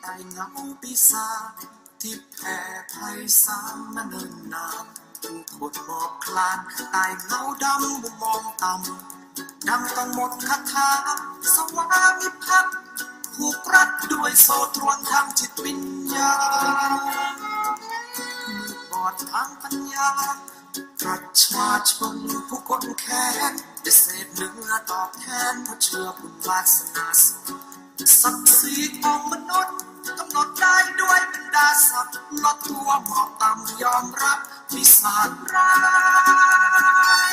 ไต่เงาปีศาจที่แผ่ไพศาลมาเนิ่นนานถูกบทหมอบคลานใต้เงาดำมุมมองต่ำดังต้องหมดคาถาสวามิภักดิ์ผูกรัดด้วยโซ่ตรวนทางจิตวิญญาณ ทางปัญญาประชาชนผู้คนแค้นจะเศษเนื้อตอบแทนเพราะเชื่อบุญวาสนาสศักดิ์ศรีของมนุษย์กำหนดได้ด้วยบรรดาศักดิ์ลดตัวหมอบต่ำยอมรับปีศาจร้าย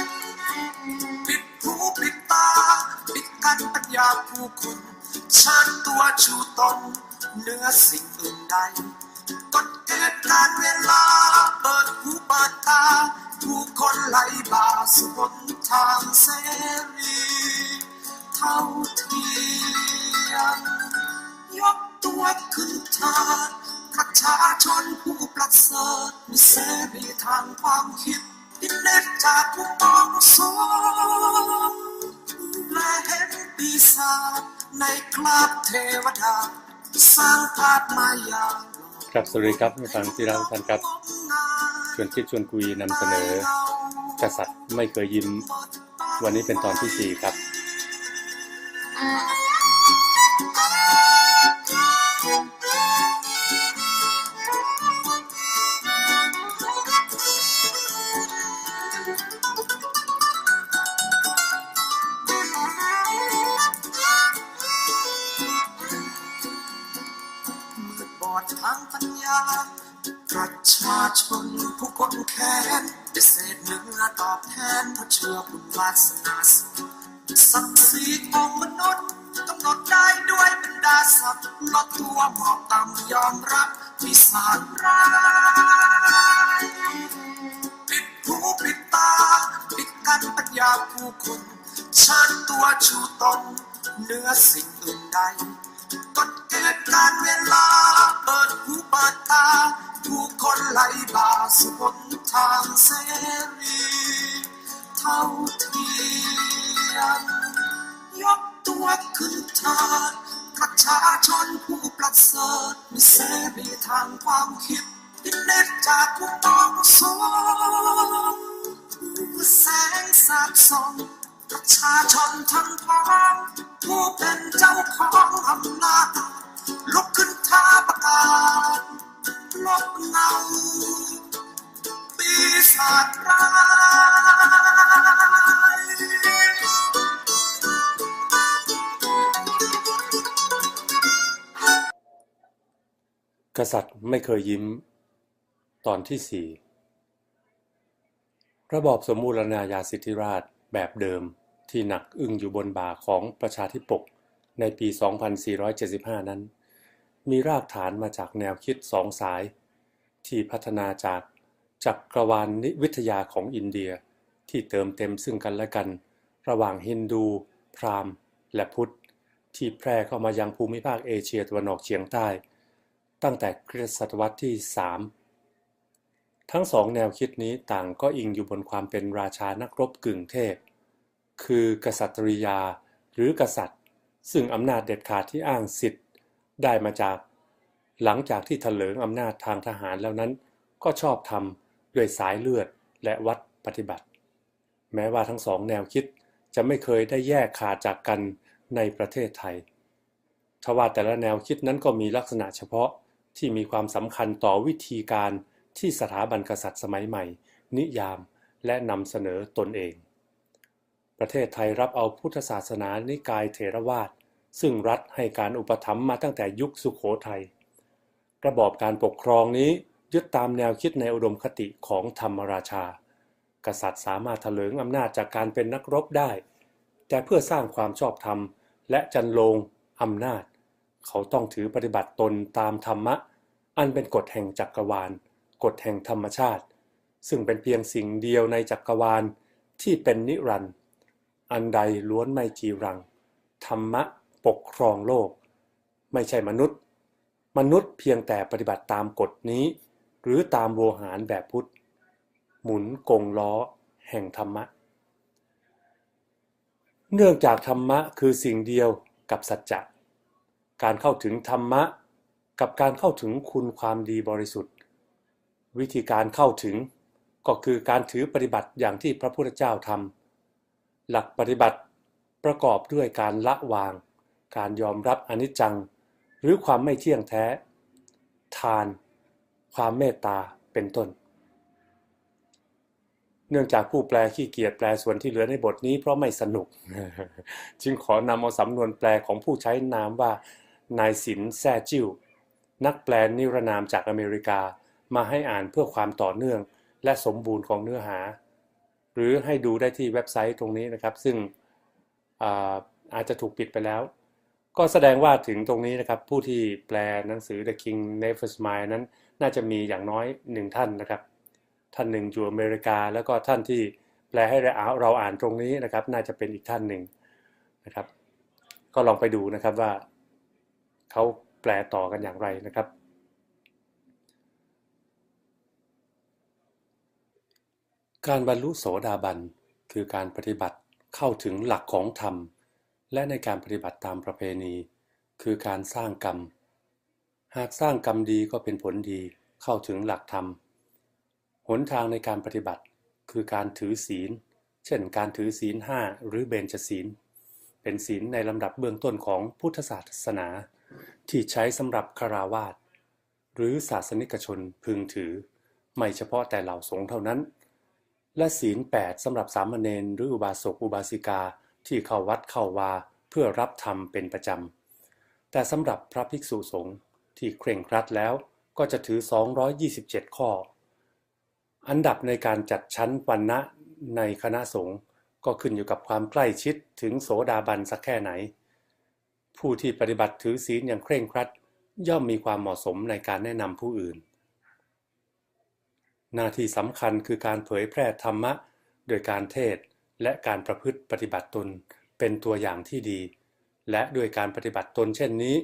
ปิดหูปิดตา ปิดกั้นปัญญาผู้คนเชิญตัวชูตนเนื้อสิ่งอื่นใดกฎเกณฑ์การเวลา เปิดตาผู้คนไหลบ่าสู่หนทางเสรีเท่าเทียมยกตัวขึ้นทางประชาชนผู้ประเสริฐมีเสรีทางความคิดดินเล็ดจากผู้มองสูงและเห็นปีศาจในคราบเทวดาสร้างภาพมายาครับสวัสดีครับผู้ฟังที่รักทุกท่านครับ ชวนคิดชวนคุยนำเสนอ กษัตริย์ไม่เคยยิ้ม วันนี้เป็นตอนที่สี่ครับ สิ่งอื่นใดกฎเกณฑ์การเวลา เปิดหูเปิดตาผู้คนไหลบ่าสู่หนทางเสรี เท่าเทียมยกตัวขึ้นทางประชาชนผู้ประเสริฐมีเสรีทางความคิดดินเนตจากผู้มองสูงแสงสาดส่อง ประชาชนทั้งพ้องผู้เป็นเจ้าของอำนาจลุกขึ้นท้าประกาศลบเงาปีศาจร้ายกษัตริย์ไม่เคยยิ้ม ตอนที่สี่ระบอบสมบูรณาญาสิทธิราช แบบเดิมที่หนักอึ้งอยู่บนบ่าของประชาธิปกในปี 2475 นั้น มีรากฐานมาจากแนวคิดสองสาย ที่พัฒนาจากจักรวาลนิวิทยาของอินเดียที่เติมเต็มซึ่งกันและกัน ระหว่างฮินดู พราหมณ์ และพุทธ ที่แพร่เข้ามายังภูมิภาคเอเชียตะวันออกเฉียงใต้ ตั้งแต่คริสตศตวรรษที่ 3 ทั้งสองแนวคิดนี้ต่างก็อิงอยู่บนความเป็นราชานักรบกึ่งเทพ คือกษัตริยาหรือกษัตริย์ ซึ่งอำนาจเด็ดขาดที่อ้างสิทธิ์ ได้มาจากหลังจากที่ถลิงอำนาจทางทหารแล้วนั้น ก็ชอบทำด้วยสายเลือดและวัดปฏิบัติ แม้ว่าทั้งสองแนวคิดจะไม่เคยได้แยกขาดจากกันในประเทศไทยทว่าแต่ละแนวคิดนั้นก็มีลักษณะเฉพาะที่มีความสำคัญต่อวิธีการ ที่สถาบันกษัตริย์สมัยใหม่ นิยามและนำเสนอตนเอง ประเทศไทยรับเอาพุทธศาสนานิกายเถรวาทซึ่งรัฐให้การอุปถัมภ์มาตั้งแต่ยุคสุขโขทัยระบอบการปกครองนี้ยึดตามแนวคิดในอุดมคติของธรรมราชา กษัตริย์สามารถเถลิงอำนาจจากการเป็นนักรบได้ แต่เพื่อสร้างความชอบธรรม และจันลงอำนาจ เขาต้องถือปฏิบัติตนตามธรรมะ อันเป็นกฎแห่งจักรวาล กฎแห่งธรรมชาติ ซึ่งเป็นเพียงสิ่งเดียวในจักรวาลที่เป็นนิรันดร์อันใดล้วนไม่จีรัง ธรรมะปกครองโลก ไม่ใช่มนุษย์ มนุษย์เพียงแต่ปฏิบัติตามกฎนี้ หรือตามโวหารแบบพุทธ หมุนกงล้อ แห่งธรรมะ เนื่องจากธรรมะคือสิ่งเดียวกับสัจจะ การเข้าถึงธรรมะ กับการเข้าถึงคุณความดีบริสุทธิ์ วิธีการเข้าถึงก็คือการถือปฏิบัติอย่างที่พระพุทธเจ้าทำหลักปฏิบัติประกอบด้วยการละวาง การยอมรับอนิจจัง หรือความไม่เที่ยงแท้ ทาน ความเมตตาเป็นต้น เนื่องจากผู้แปลขี้เกียจแปลส่วนที่เหลือในบทนี้เพราะไม่สนุก จึงขอนำเอาสำนวนแปลของผู้ใช้นามว่านายสินแซ่จิ้ว นักแปลนิรนามจากอเมริกา มาให้อ่านเพื่อความต่อเนื่องและสมบูรณ์ของเนื้อหา หรือให้ดูได้ที่เว็บไซต์ตรงนี้นะครับ ซึ่งอาอาจจะถูกปิดไปแล้ว ก็แสดงว่าถึงตรงนี้นะครับ ผู้ที่แปลหนังสือ The King Never Smile นั้น น่าจะมีอย่างน้อยหนึ่งท่านนะครับ ท่านหนึ่งอยู่อเมริกา แล้วก็ท่านที่แปลให้เราเราอ่านตรงนี้นะครับ น่าจะเป็นอีกท่านหนึ่งนะครับ ก็ลองไปดูนะครับว่าเขาแปลต่อกันอย่างไรนะครับ การบรรลุโสดาบันคือการปฏิบัติเข้าถึงหลักของธรรม และในการปฏิบัติตามประเพณี คือการสร้างกรรม หากสร้างกรรมดีก็เป็นผลดีเข้าถึงหลักธรรม หนทางในการปฏิบัติคือการถือศีล เช่นการถือศีลห้าหรือเบญจศีล เป็นศีลในลำดับเบื้องต้นของพุทธศาสนา ที่ใช้สำหรับคาราวาสหรือศาสนิกชนพึงถือ ไม่เฉพาะแต่เหล่าสงฆ์เท่านั้น และศีล8สำหรับสามเณรหรืออุบาสกอุบาสิกาที่เข้าวัดเข้าวาเพื่อรับธรรมเป็นประจำ แต่สำหรับพระภิกษุสงฆ์ที่เคร่งครัดแล้วก็จะถือ 227 ข้อ อันดับในการจัดชั้นวันนะในคณะสงฆ์ก็ขึ้นอยู่กับความใกล้ชิดถึงโสดาบันสักแค่ไหน ผู้ที่ปฏิบัติถือศีลอย่างเคร่งครัด ย่อมมีความเหมาะสมในการแนะนำผู้อื่น หน้าที่สำคัญคือการเผยแพร่ธรรมะ โดยการเทศและการประพฤติปฏิบัติตนเป็นตัวอย่างที่ดี และด้วยการปฏิบัติตนเช่นนี้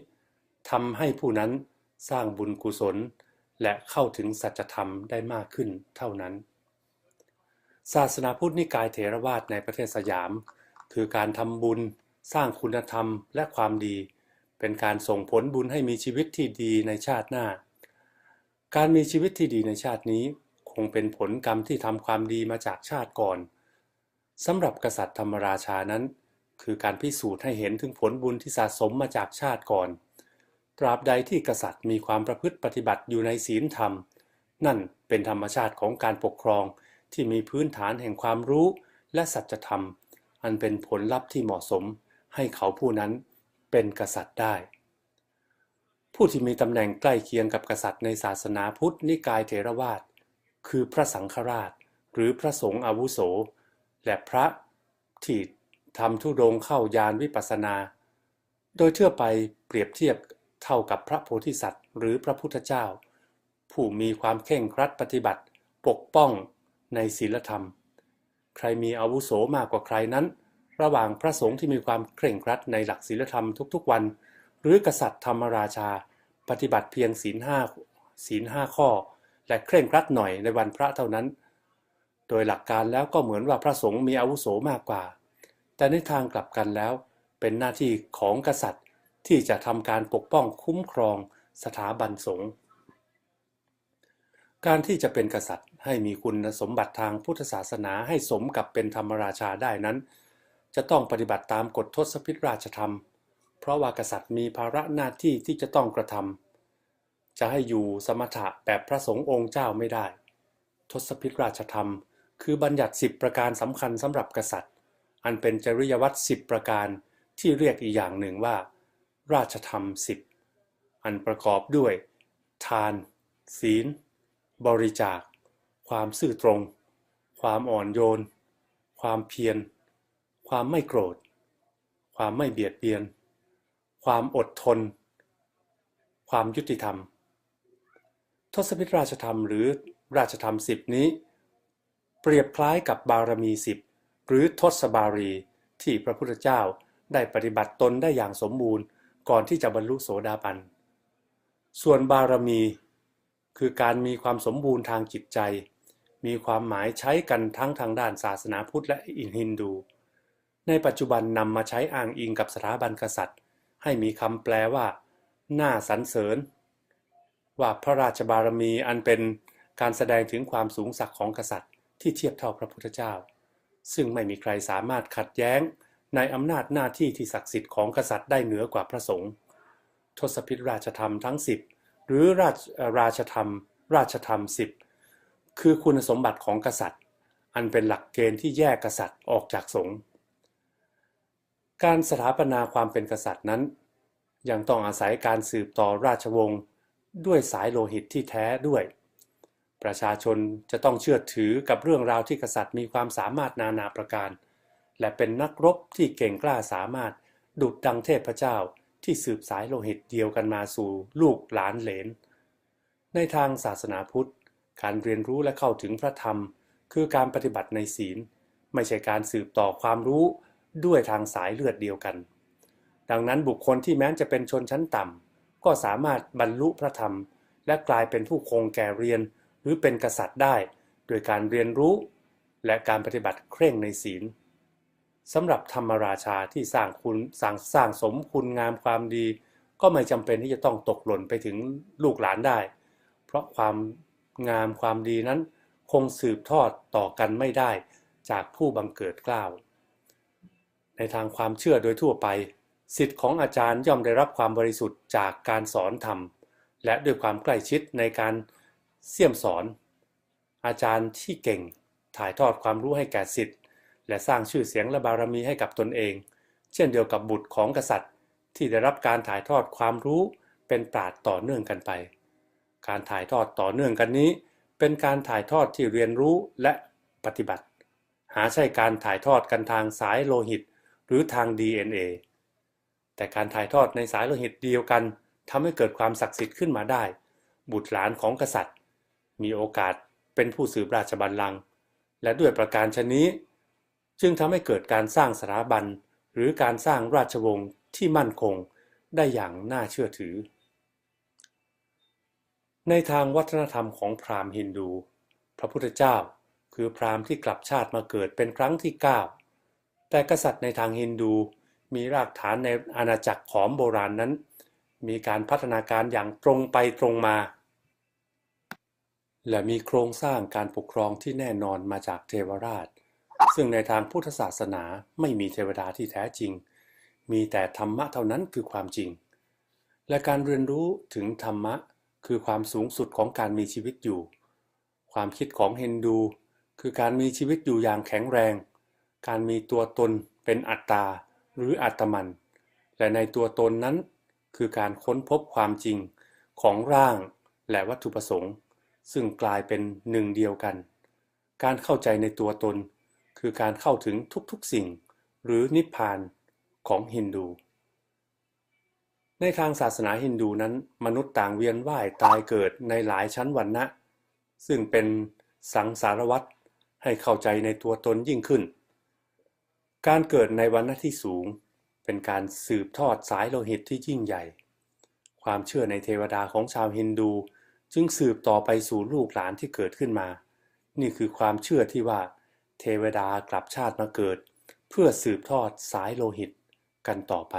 ทำให้ผู้นั้นสร้างบุญกุศล และเข้าถึงสัจธรรมได้มากขึ้นเท่านั้น ศาสนาพุทธนิกายเถรวาทในประเทศสยาม คือการทำบุญ สร้างคุณธรรมและความดี เป็นการส่งผลบุญให้มีชีวิตที่ดีในชาติหน้า การมีชีวิตที่ดีในชาตินี้ คงเป็นผลกรรมที่ทำความดีมาจากชาติก่อนสำหรับกษัตริย์ธรรมราชานั้น คือการพิสูจน์ให้เห็นถึงผลบุญที่สะสมมาจากชาติก่อน ตราบใดที่กษัตริย์มีความประพฤติปฏิบัติอยู่ในศีลธรรม นั่นเป็นธรรมชาติของการปกครองที่มีพื้นฐานแห่งความรู้และสัจธรรม อันเป็นผลลัพธ์ที่เหมาะสม ให้เขาผู้นั้นเป็นกษัตริย์ได้ ผู้ที่มีตำแหน่งใกล้เคียงกับกษัตริย์ในศาสนาพุทธนิกายเถรวาท คือพระสังฆราช หรือพระสงฆ์อาวุโส และพระที่ทำทุดงเข้ายานวิปัสนา โดยเทื่อไปเปรียบเทียบเท่ากับพระโพธิสัตว์ หรือพระพุทธเจ้า ผู้มีความเข่งครัดปฏิบัติ ปกป้องในศีลธรรม ใครมีอาวุโสมากกว่าใครนั้น ระหว่างพระสงฆ์ที่มีความเคร่งครัดในหลักศีลธรรมทุกๆวัน หรือกษัตริย์ธรรมราชา ปฏิบัติเพียงศีลห้าศีลห้าข้อ และเคร่งครัดหน่อยในวันพระเท่านั้น โดยหลักการแล้วก็เหมือนว่าพระสงฆ์มีอาวุโสมากกว่า แต่ในทางกลับกันแล้ว เป็นหน้าที่ของกษัตริย์ ที่จะทำการปกป้องคุ้มครองสถาบันสงฆ์การที่จะเป็นกษัตริย์ให้มีคุณสมบัติทางพุทธศาสนาให้สมกับเป็นธรรมราชาได้นั้น จะต้องปฏิบัติตามกฎทศพิธราชธรรม เพราะว่ากษัตริย์มีภาระหน้าที่ที่จะต้องกระทำ จะให้อยู่สมถะแบบพระสงฆ์องค์เจ้าไม่ได้ ทศพิธราชธรรม คือบัญญัติสิบประการสำคัญสำหรับกษัตริย์ อันเป็นจริยวัตรสิบประการที่เรียกอีกอย่างหนึ่งว่า ราชธรรมสิบอันประกอบด้วย ทาน ศีล บริจาค ความซื่อตรง ความอ่อนโยน ความเพียร ความไม่โกรธ ความไม่เบียดเบียน ความอดทน ความยุติธรรม ทศพิธราชธรรมหรือราชธรรมสิบนี้ เปรียบคล้ายกับบารมีสิบหรือทศบารีที่พระพุทธเจ้าได้ปฏิบัติตนได้อย่างสมบูรณ์ก่อนที่จะบรรลุโสดาบัน ส่วนบารมี คือการมีความสมบูรณ์ทางจิตใจ มีความหมายใช้กันทั้งทางด้านศาสนาพุทธและอินฮินดู ในปัจจุบันนำมาใช้อ้างอิงกับสถาบันกษัตริย์ ให้มีคำแปลว่า หน่าสรรเสริญ ว่าพระราชบารมีอันเป็นการแสดงถึงความสูงสักดิ์ของกษัตริย์ ที่เทียบเท่าพระพุทธเจ้า ซึ่งไม่มีใครสามารถขัดแย้ง ในอำนาจหน้าที่ที่ศักดิ์สิทธิ์ของกษัตริย์ได้เหนือกว่าพระสงฆ์ทศพิธราชธรรมทั้งสิบหรือราชราชธรรม ราชธรรมสิบคือคุณสมบัติของกษัตริย์ อันเป็นหลักเกณฑ์ที่แยกกษัตริย์ออกจากสงฆ์การสถาปนาความเป็นกษัตริย์นั้น ยังต้องอาศัยการสืบต่อราชวงศ์ ด้วยสายโลหิตที่แท้ด้วย ประชาชนจะต้องเชื่อถือกับเรื่องราวที่กษัตริย์มีความสามารถนานาประการ และเป็นนักรบที่เก่งกล้าสามารถ ดุดดังเทพเจ้าที่สืบสายโลหิตเดียวกันมาสู่ลูกหลานเหลน ในทางศาสนาพุทธ การเรียนรู้และเข้าถึงพระธรรม คือการปฏิบัติในศีล ไม่ใช่การสืบต่อความรู้ด้วยทางสายเลือดเดียวกัน ดังนั้นบุคคลที่แม้จะเป็นชนชั้นต่ำ ก็สามารถบรรลุพระธรรม และกลายเป็นผู้คงแก่เรียน หรือเป็นกษัตริย์ได้ โดยการเรียนรู้ และการปฏิบัติเคร่งในศีลสำหรับธรรมราชาที่สร้างคุณสร้างสร้างสมคุณงามความดี ก็ไม่จำเป็นที่จะต้องตกหล่นไปถึงลูกหลานได้ เพราะความงามความดีนั้น คงสืบทอดต่อกันไม่ได้จากผู้บังเกิดเกล้าวในทางความเชื่อโดยทั่วไป สิทธิ์ของอาจารย์ย่อมได้รับความบริสุทธิ์จากการสอนธรรม และด้วยความใกล้ชิดในการเสี่ยมสอน อาจารย์ที่เก่งถ่ายทอดความรู้ให้แก่สิทธิ์และสร้างชื่อเสียงและบารมีให้กับตนเอง เช่นเดียวกับบุตรของกษัตริย์ ที่ได้รับการถ่ายทอดความรู้เป็นปราดต่อเนื่องกันไป การถ่ายทอดต่อเนื่องกันนี้ เป็นการถ่ายทอดที่เรียนรู้และปฏิบัติ หาใช่การถ่ายทอดกันทางสายโลหิต หรือทาง DNA แต่การถ่ายทอดในสายโลหิตเดียวกันทำให้เกิดความศักดิ์สิทธิ์ขึ้นมาได้ บุตรหลานของกษัตริย์ มีโอกาสเป็นผู้สืบราชบัลลังก์และด้วยประการชนนี้ จึงทำให้เกิดการสร้างสถาบัน หรือการสร้างราชวงศ์ที่มั่นคงได้อย่างน่าเชื่อถือ ในทางวัฒนธรรมของพราหมณ์ฮินดู พระพุทธเจ้าคือพราหมณ์ที่กลับชาติมาเกิดเป็นครั้งที่ 9 แต่กษัตริย์ในทางฮินดู มีรากฐานในอาณาจักรขอมโบราณนั้น มีการพัฒนาการอย่างตรงไปตรงมา และมีโครงสร้างการปกครองที่แน่นอนมาจากเทวราช ซึ่งในทางพุทธศาสนาไม่มีเทวดาที่แท้จริง มีแต่ธรรมะเท่านั้นคือความจริง และการเรียนรู้ถึงธรรมะคือความสูงสุดของการมีชีวิตอยู่ ความคิดของเฮนดู คือการมีชีวิตอยู่อย่างแข็งแรง การมีตัวตนเป็นอัตตา หรืออัตมัน และในตัวตนนั้น คือการค้นพบความจริงของร่างและวัตถุประสงค์ ซึ่งกลายเป็นหนึ่งเดียวกัน การเข้าใจในตัวตน คือการเข้าถึงทุกๆสิ่ง หรือนิพพานของฮินดู ในทางศาสนาฮินดูนั้น มนุษย์ต่างเวียนว่ายตายเกิดในหลายชั้นวรรณะซึ่งเป็นสังสารวัตรให้เข้าใจในตัวตนยิ่งขึ้น การเกิดในวรรณะที่สูง เป็นการสืบทอดสายโลหิตที่ยิ่งใหญ่ ความเชื่อในเทวดาของชาวฮินดู จึงสืบต่อไปสู่ลูกหลานที่เกิดขึ้นมา นี่คือความเชื่อที่ว่า เทวดากลับชาติมาเกิด เพื่อสืบทอดสายโลหิตกันต่อไป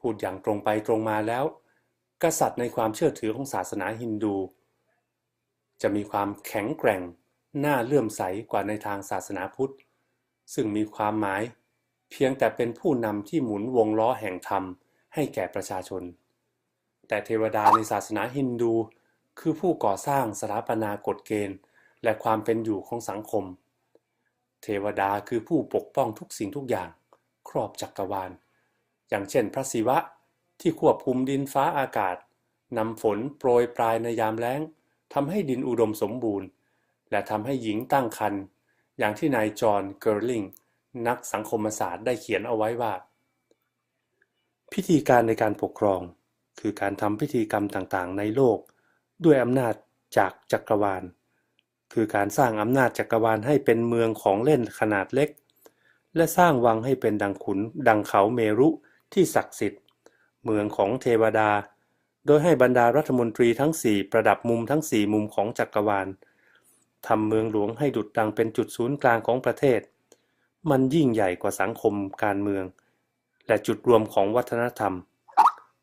พูดอย่างตรงไปตรงมาแล้ว กษัตริย์ในความเชื่อถือของศาสนาฮินดู จะมีความแข็งแกร่ง น่าเลื่อมใสกว่าในทางศาสนาพุทธ ซึ่งมีความหมาย เพียงแต่เป็นผู้นำที่หมุนวงล้อแห่งธรรมให้แก่ประชาชน แต่เทวดาในศาสนาฮินดู คือผู้ก่อสร้างสถาปนากฎเกณฑ์ และความเป็นอยู่ของสังคม เทวดาคือผู้ปกป้องทุกสิ่งทุกอย่าง ครอบจักรวาล อย่างเช่นพระศิวะที่ควบคุมดินฟ้าอากาศนำฝนโปรยปลายในยามแล้งทำให้ดินอุดมสมบูรณ์ และทำให้หญิงตั้งครรภ์ อย่างที่นายจอห์นเกิร์ลิงนักสังคมศาสตร์ได้เขียนเอาไว้ว่า พิธีการในการปกครอง คือการทำพิธีกรรมต่างๆ ในโลก ด้วยอำนาจจากจักรวาล คือการสร้างอำนาจจักรวาลให้เป็นเมืองของเล่นขนาดเล็ก และสร้างวังให้เป็นดังขุนดังเขาเมรุที่ศักดิ์สิทธิ์ เมืองของเทวดา โดยให้บรรดารัฐมนตรีทั้งสี่ประดับมุมทั้งสี่มุมของจักรวาล ทำเมืองหลวงให้ดุจดังเป็นจุดศูนย์กลางของประเทศ มันยิ่งใหญ่กว่าสังคมการเมือง และจุดรวมของวัฒนธรรม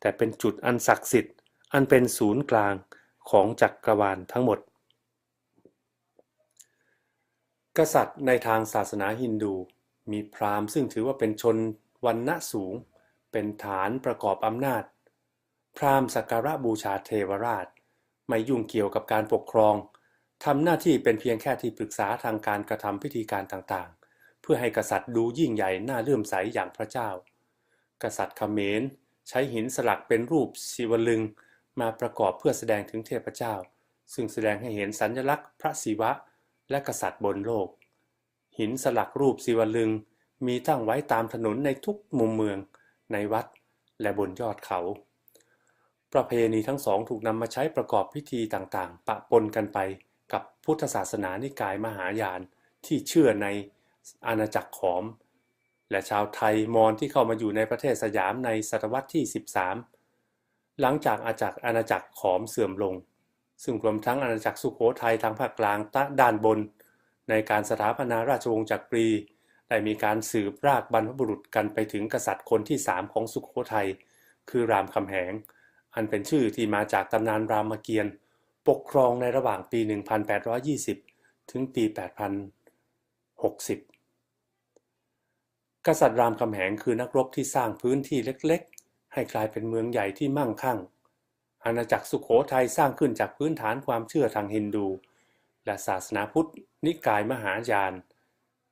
แต่เป็นจุดอันศักดิ์สิทธิ์ อันเป็นศูนย์กลางของจักรวาลทั้งหมด กษัตริย์ในทางศาสนาฮินดู มีพราหมณ์ซึ่งถือว่าเป็นชนวันณะสูง เป็นฐานประกอบอำนาจ พราหมณ์สักการะบูชาเทวราช ไม่ยุ่งเกี่ยวกับการปกครอง ทำหน้าที่เป็นเพียงแค่ที่ปรึกษาทางการกระทำพิธีการต่างๆ เพื่อให้กษัตริย์ดูยิ่งใหญ่น่าเลื่อมใสอย่างพระเจ้า กษัตริย์เขมรใช้หินสลักเป็นรูปศิวลึง มาประกอบเพื่อแสดงถึงเทพเจ้า ซึ่งแสดงให้เห็นสัญลักษณ์พระศิวะ และกษัตริย์บนโลก หินสลักรูปศิวลึง มีตั้งไว้ตามถนนในทุกมุมเมือง ในวัด และบนยอดเขา ประเพณีทั้งสองถูกนำมาใช้ประกอบพิธีต่างๆ ปะปนกันไป กับพุทธศาสนานิกายมหายานที่เชื่อในอาณาจักรขอม และชาวไทยมอญที่เข้ามาอยู่ในประเทศสยามในศตวรรษที่ 13 หลังจากอาณาจักรอาณาจักรขอมเสื่อมลง ซึ่งรวมทั้งอาณาจักรสุโขทัยทางภาคกลางด้านบน ในการสถาปนาราชวงศ์จักรี ได้มีการสืบรากบรรพบุรุษกันไปถึงกษัตริย์คนที่สามของสุโขทัยคือรามคำแหง อันเป็นชื่อที่มาจากตำนานรามเกียรติ์ ปกครองในระหว่างปี 1820 ถึงปี 8060 กษัตริย์รามคำแหงคือนักรบที่สร้างพื้นที่เล็กๆ ให้กลายเป็นเมืองใหญ่ที่มั่งคั่ง อาณาจักรสุขโขทัยสร้างขึ้นจากพื้นฐานความเชื่อทางฮินดู และศาสนาพุทธ นิกายมหายาน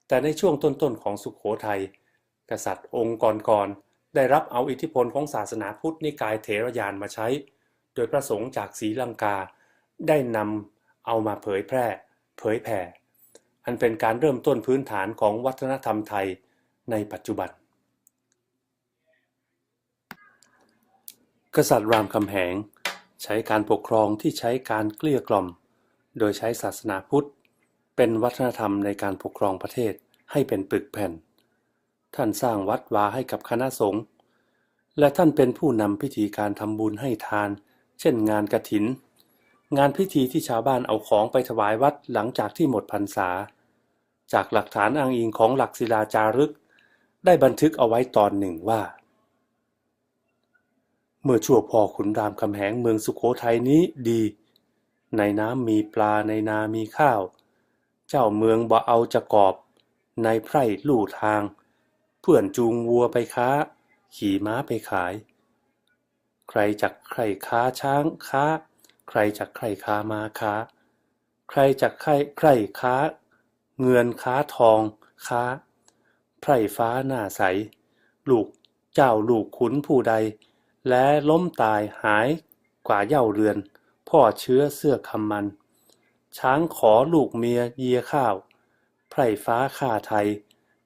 แต่ในช่วงต้นๆของสุขโขทัย กษัตริย์องค์ก่อนๆได้รับเอาอิทธิพลของศาสนาพุทธนิกายเถรยานมาใช้ โดยประสงค์จากศรีลังกา ได้นำเอามาเผยแพร่ เผยแผ่ อันเป็นการเริ่มต้นพื้นฐานของวัฒนธรรมไทยในปัจจุบัน กษัตริย์รามคำแหง ใช้การปกครองที่ใช้การเกลี้ยกล่อม โดยใช้ศาสนาพุทธ เป็นวัฒนธรรมในการปกครองประเทศให้เป็นปึกแผ่น ท่านสร้างวัดวาให้กับคณะสงฆ์และท่านเป็นผู้นำพิธีการทำบุญให้ทาน เช่นงานกระถิน งานพิธีที่ชาวบ้านเอาของไปถวายวัดหลังจากที่หมดพรรษา จากหลักฐานอ้างอิงของหลักศิลาจารึก ได้บันทึกเอาไว้ตอนหนึ่งว่า เมื่อชั่วพอขุนรามคำแหงเมืองสุขโขทัยนี้ดี ในน้ำมีปลาในนามีข้าว เจ้าเมืองบ่เอาจะกอบ ในไพร่ลู่ทาง เพื่อนจูงวัวไปค้า ขี่ม้าไปขาย ใครจักใครค้าช้างค้า ใครจักใครค้ามาค้า ใครจักใครใครค้า เงินค้าทองค้า ไพร่ฟ้าหน้าใส ลูกเจ้าลูกขุนผู้ใด และล้มตายหายกว่าเย่าเรือน พ่อเชื้อเสื้อคำมัน ช้างขอลูกเมียเยียข้าว ไพร่ฟ้าข่าไทย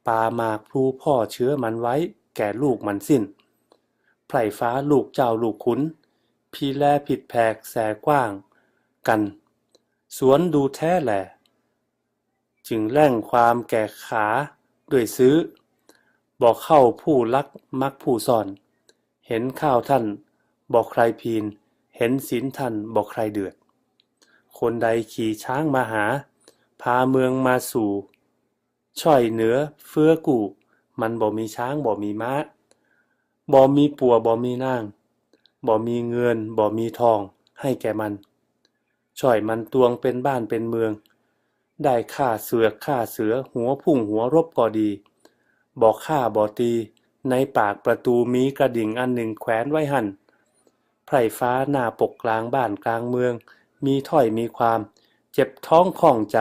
ปาหมากพลูพ่อเชื้อมันไว้แก่ลูกมันสิ้น ไพร่ฟ้าลูกเจ้าลูกขุน พีแลผิดแผกแสกว้าง กัน สวนดูแท้แหลจึงแล่งความแก่ขาด้วยซื้อ บอกเข้าผู้ลักมักผู้ซ่อน เห็นข้าวท่าน บอกใครพีน เห็นศีลท่านบอกใครเดือด คนใดขี่ช้างมาหา พาเมืองมาสู่ ช่อยเหนือเฟื้อกู่ มันบ่มีช้างบ่มีม้าบ่มีปัวบ่มีนาง บ่มีเงินบ่มีทองให้แก่มัน ช่อยมันตวงเป็นบ้านเป็นเมือง ได้ฆ่าเสือกฆ่าเสือหัวพุ่งหัวรบก็ดี บอกฆ่าบ่ตี ในปากประตูมีกระดิ่งอันหนึ่งแขวนไว้หันไพร่ฟ้าหน้าปกกลางบ้านกลางเมือง มีถ้อยมีความ เจ็บท้องข้องใจ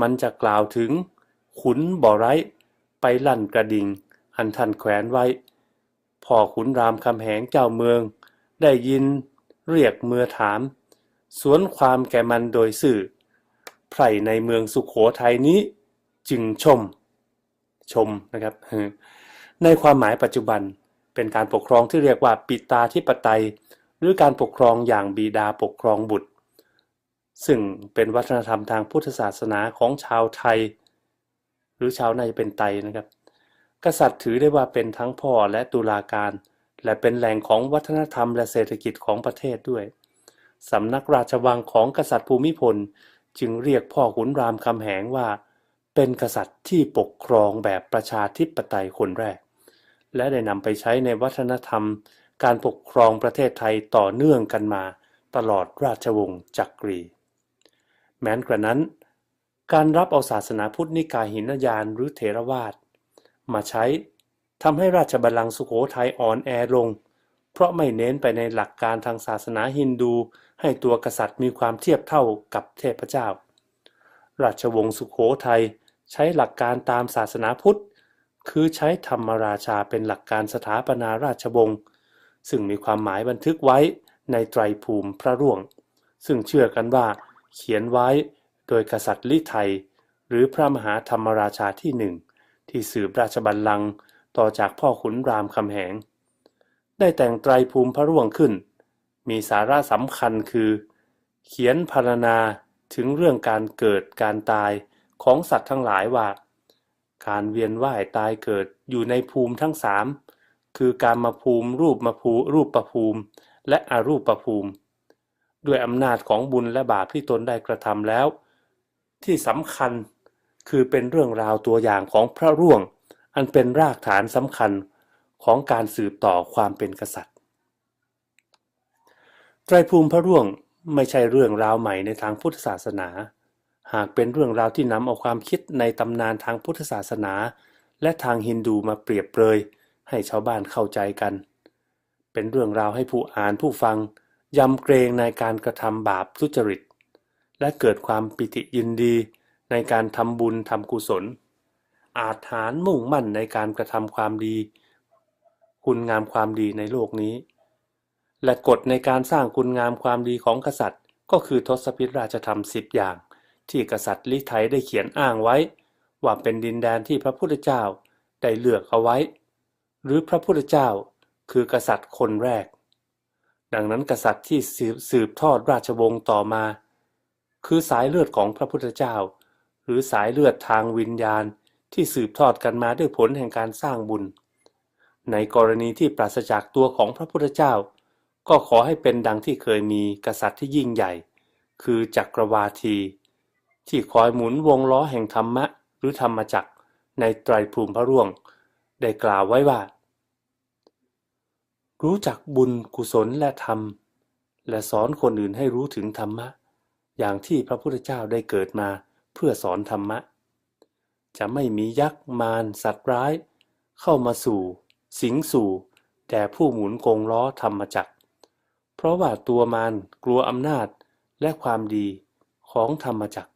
มันจะกล่าวถึง ขุนบ่อไร้ ไปลั่นกระดิ่งอันท่านแขวนไว้พ่อขุนรามคำแหงเจ้าเมือง ได้ยินเรียกเมื่อถาม สวนความแก่มันโดยสื่อ ไพรในเมืองสุขโขทัยนี้จึงชม ชมนะครับ ในความหมายปัจจุบันเป็นการปกครองที่เรียกว่าปิตาธิปไตย หรือการปกครองอย่างบีดาปกครองบุตร ซึ่งเป็นวัฒนธรรมทางพุทธศาสนาของชาวไทย หรือชาวนาจะเป็นไตนะครับ กษัตริย์ถือได้ว่าเป็นทั้งพ่อและตุลาการ และเป็นแหล่งของวัฒนธรรมและเศรษฐกิจของประเทศด้วย สำนักราชวังของกษัตริย์ภูมิพล จึงเรียกพ่อขุนรามคำแหงว่า เป็นกษัตริย์ที่ปกครองแบบประชาธิปไตยคนแรก และได้นำไปใช้ในวัฒนธรรม การปกครองประเทศไทยต่อเนื่องกันมา ตลอดราชวงศ์จักรี แม้นกระนั้น การรับเอาศาสนาพุทธนิกายหินยานหรือเถรวาทมาใช้ ทำให้ราชบัลลังก์สุโขทัยอ่อนแอลง เพราะไม่เน้นไปในหลักการทางศาสนาฮินดู ให้ตัวกษัตริย์มีความเทียบเท่ากับเทพเจ้า ราชวงศ์สุโขทัยใช้หลักการตามศาสนาพุทธ คือใช้ธรรมราชาเป็นหลักการสถาปนาราชวงศ์ซึ่งมีความหมายบันทึกไว้ในไตรภูมิพระร่วง ซึ่งเชื่อกันว่า เขียนไว้โดยกษัตริย์ลิไทย หรือพระมหาธรรมราชาที่หนึ่งที่สืบราชบัลลังก์ ต่อจากพ่อขุนรามคำแหง ได้แต่งไตรภูมิพระร่วงขึ้น มีสาระสำคัญคือ เขียนพรรณนาถึงเรื่องการเกิดการตายของสัตว์ทั้งหลายว่า การเวียนว่ายตายเกิดอยู่ในภูมิทั้งสามคือการมาภูมิรูปมาภูรูปประภูมิ และอรูปประภูมิ ด้วยอำนาจของบุญและบาปที่ตนได้กระทำแล้ว ที่สำคัญคือเป็นเรื่องราวตัวอย่างของพระร่วง อันเป็นรากฐานสำคัญของการสืบต่อความเป็นกษัตริย์ ไตรภูมิพระร่วงไม่ใช่เรื่องราวใหม่ในทางพุทธศาสนา หากเป็นเรื่องราวที่นำเอาความคิดในตำนานทางพุทธศาสนา และทางฮินดูมาเปรียบเปรยให้ชาวบ้านเข้าใจกัน เป็นเรื่องราวให้ผู้อ่านผู้ฟังยำเกรงในการกระทำบาปทุจริต และเกิดความปิติยินดีในการทำบุญทำกุศล อาจหารมุ่งมั่นในการกระทำความดี คุณงามความดีในโลกนี้ และกฎในการสร้างคุณงามความดีของกษัตริย์ ก็คือทศพิธราชธรรมสิบอย่าง ที่กษัตริย์ลิไทยได้เขียนอ้างไว้ ว่าเป็นดินแดนที่พระพุทธเจ้าได้เลือกเอาไว้ หรือพระพุทธเจ้าคือกษัตริย์คนแรก ดังนั้นกษัตริย์ที่สืบทอดราชวงศ์ต่อมา คือสายเลือดของพระพุทธเจ้า หรือสายเลือดทางวิญญาณ ที่สืบทอดกันมาด้วยผลแห่งการสร้างบุญ ในกรณีที่ปราศจากตัวของพระพุทธเจ้า ก็ขอให้เป็นดังที่เคยมีกษัตริย์ที่ยิ่งใหญ่ คือจักรวาที ที่คอยหมุนวงล้อแห่งธรรมะ หรือธรรมจักรในไตรภูมิพระร่วง ได้กล่าวไว้ว่า รู้จักบุญกุศลและธรรม และสอนคนอื่นให้รู้ถึงธรรมะ อย่างที่พระพุทธเจ้าได้เกิดมาเพื่อสอนธรรมะ จะไม่มียักษ์มารสัตว์ร้าย เข้ามาสู่ สิงสู่แด่ผู้หมุนกงล้อธรรมจักร เพราะว่าตัวมารกลัวอำนาจและความดีของธรรมจักร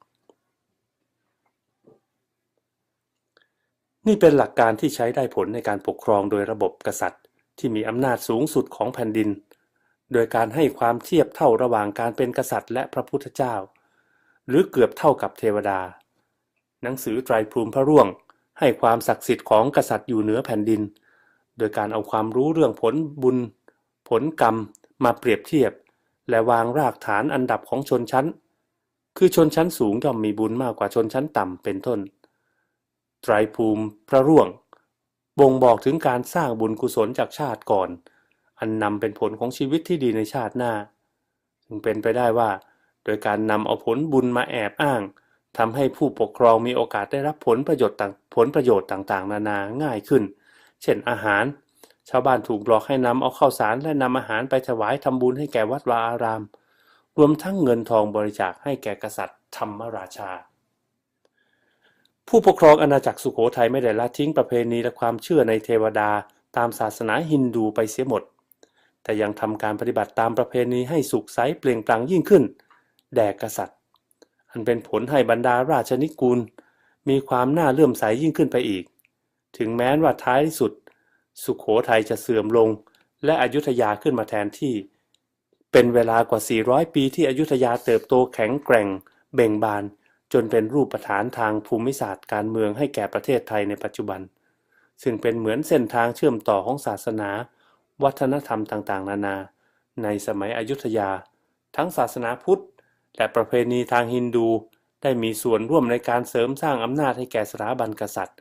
นี่เป็นหลักการที่ใช้ได้ผลในการปกครองโดยระบบกษัตริย์ ที่มีอำนาจสูงสุดของแผ่นดิน โดยการให้ความเทียบเท่าระหว่างการเป็นกษัตริย์และพระพุทธเจ้า หรือเกือบเท่ากับเทวดา หนังสือไตรภูมิพระร่วง ให้ความศักดิ์สิทธิ์ของกษัตริย์อยู่เหนือแผ่นดิน โดยการเอาความรู้เรื่องผลบุญ ผลกรรมมาเปรียบเทียบ และวางรากฐานอันดับของชนชั้น คือชนชั้นสูงย่อมมีบุญมากกว่าชนชั้นต่ำเป็นต้น ไตรภูมิพระร่วง บ่งบอกถึงการสร้างบุญกุศลจากชาติก่อน อันนำเป็นผลของชีวิตที่ดีในชาติหน้า จึงเป็นไปได้ว่า โดยการนำเอาผลบุญมาแอบอ้าง ทำให้ผู้ปกครองมีโอกาสได้รับผลประโยชน์ต่างผลประโยชน์ต่างๆ นานาง่ายขึ้น เช่นอาหาร ชาวบ้านถูกหลอกให้นำเอาข้าวสารและนำอาหารไปถวายทำบุญให้แก่วัดวาอาราม รวมทั้งเงินทองบริจาคให้แก่กษัตริย์ธรรมราชา ผู้ปกครองอาณาจักรสุโขทัยไม่ได้ละทิ้งประเพณีและความเชื่อในเทวดาตามศาสนาฮินดูไปเสียหมด แต่ยังทำการปฏิบัติตามประเพณีให้สุขใสเปล่งปลั่งยิ่งขึ้น แด่กษัตริย์ อันเป็นผลให้บรรดาราชนิกูล มีความน่าเลื่อมใสยิ่งขึ้นไปอีก ถึงแม้ว่าท้ายที่สุด สุขโขทัยจะเสื่อมลง และอยุธยาขึ้นมาแทนที่ เป็นเวลากว่า 400 ปีที่อยุธยาเติบโตแข็งแกร่ง เบ่งบาน จนเป็นรูปฐานทางภูมิศาสตร์การเมืองให้แก่ประเทศไทยในปัจจุบัน ซึ่งเป็นเหมือนเส้นทางเชื่อมต่อของศาสนา วัฒนธรรมต่างๆ นานา ในสมัยอยุธยา ทั้งศาสนาพุทธ และประเพณีทางฮินดูได้มีส่วนร่วมในการเสริมสร้างอำนาจให้แก่สถาบันกษัตริย์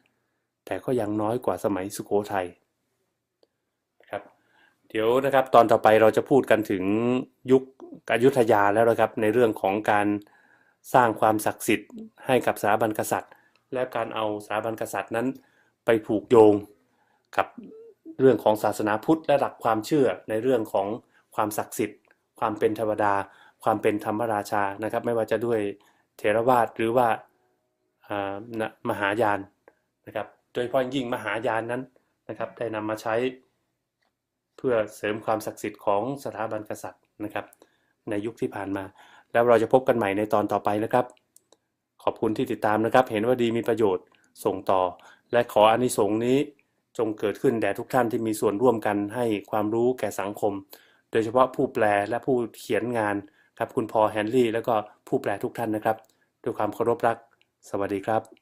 แต่ก็ยังน้อยกว่าสมัยสุโขทัยครับเดี๋ยวนะครับตอนต่อไปเราจะพูดกันถึงยุคอยุธยาแล้วนะครับในเรื่องของการสร้างความศักดิ์สิทธิ์ให้กับสถาบันกษัตริย์ และการเอาสถาบันกษัตริย์นั้น ไปผูกโยงกับเรื่องของศาสนาพุทธและหลักความเชื่อในเรื่องของความศักดิ์สิทธิ์ ความเป็นเทวดา ความเป็นธรรมราชานะครับ ไม่ว่าจะด้วยเทรวาสหรือว่ามหายานนะครับโดยเฉพาะยิ่งมหายานนั้นนะครับ ได้นำมาใช้เพื่อเสริมความศักดิ์สิทธิ์ของสถาบันกษัตริย์นะครับ ในยุคที่ผ่านมา แล้วเราจะพบกันใหม่ในตอนต่อไปนะครับ ขอบคุณที่ติดตามนะครับ เห็นว่าดีมีประโยชน์ส่งต่อ และขออานิสงส์นี้จงเกิดขึ้นแด่ทุกท่านที่มีส่วนร่วมกันให้ความรู้แก่สังคม โดยเฉพาะผู้แปลและผู้เขียนงาน ครับคุณพอแฮนรี่แล้วก็ผู้แปลทุกท่านนะครับ ด้วยความเคารพรัก สวัสดีครับ